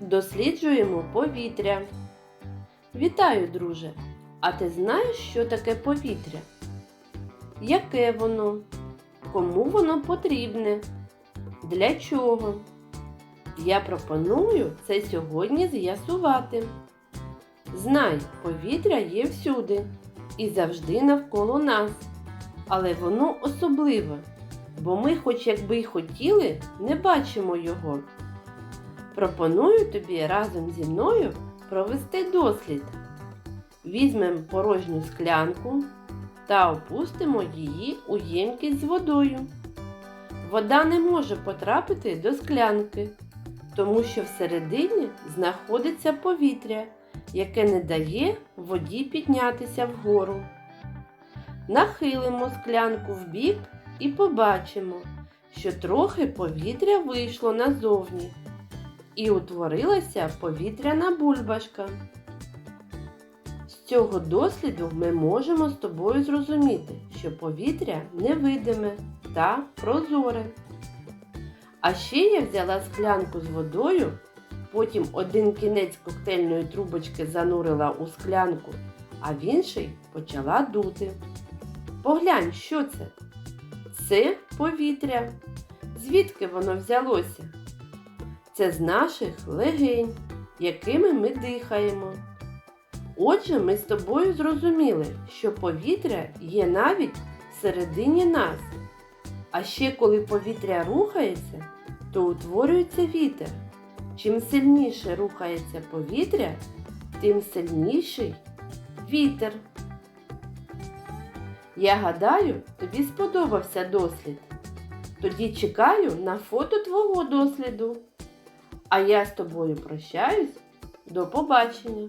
Досліджуємо повітря. Вітаю, друже! А ти знаєш, що таке повітря? Яке воно? Кому воно потрібне? Для чого? Я пропоную це сьогодні з'ясувати. Знай, повітря є всюди і завжди навколо нас. Але воно особливе, бо ми, хоч якби й хотіли, не бачимо його. Пропоную тобі разом зі мною провести дослід. Візьмемо порожню склянку та опустимо її у ємкість з водою. Вода не може потрапити до склянки, тому що всередині знаходиться повітря, яке не дає воді піднятися вгору. Нахилимо склянку вбік і побачимо, що трохи повітря вийшло назовні і утворилася повітряна бульбашка. З цього досліду ми можемо з тобою зрозуміти, що повітря невидиме та прозоре. А ще я взяла склянку з водою, потім один кінець коктейльної трубочки занурила у склянку, а в інший почала дути. Поглянь, що це? Це повітря. Звідки воно взялося? Це з наших легень, якими ми дихаємо. Отже, ми з тобою зрозуміли, що повітря є навіть всередині нас. А ще коли повітря рухається, то утворюється вітер. Чим сильніше рухається повітря, тим сильніший вітер. Я гадаю, тобі сподобався дослід. Тоді чекаю на фото твого досліду. А я з тобою прощаюсь. До побачення!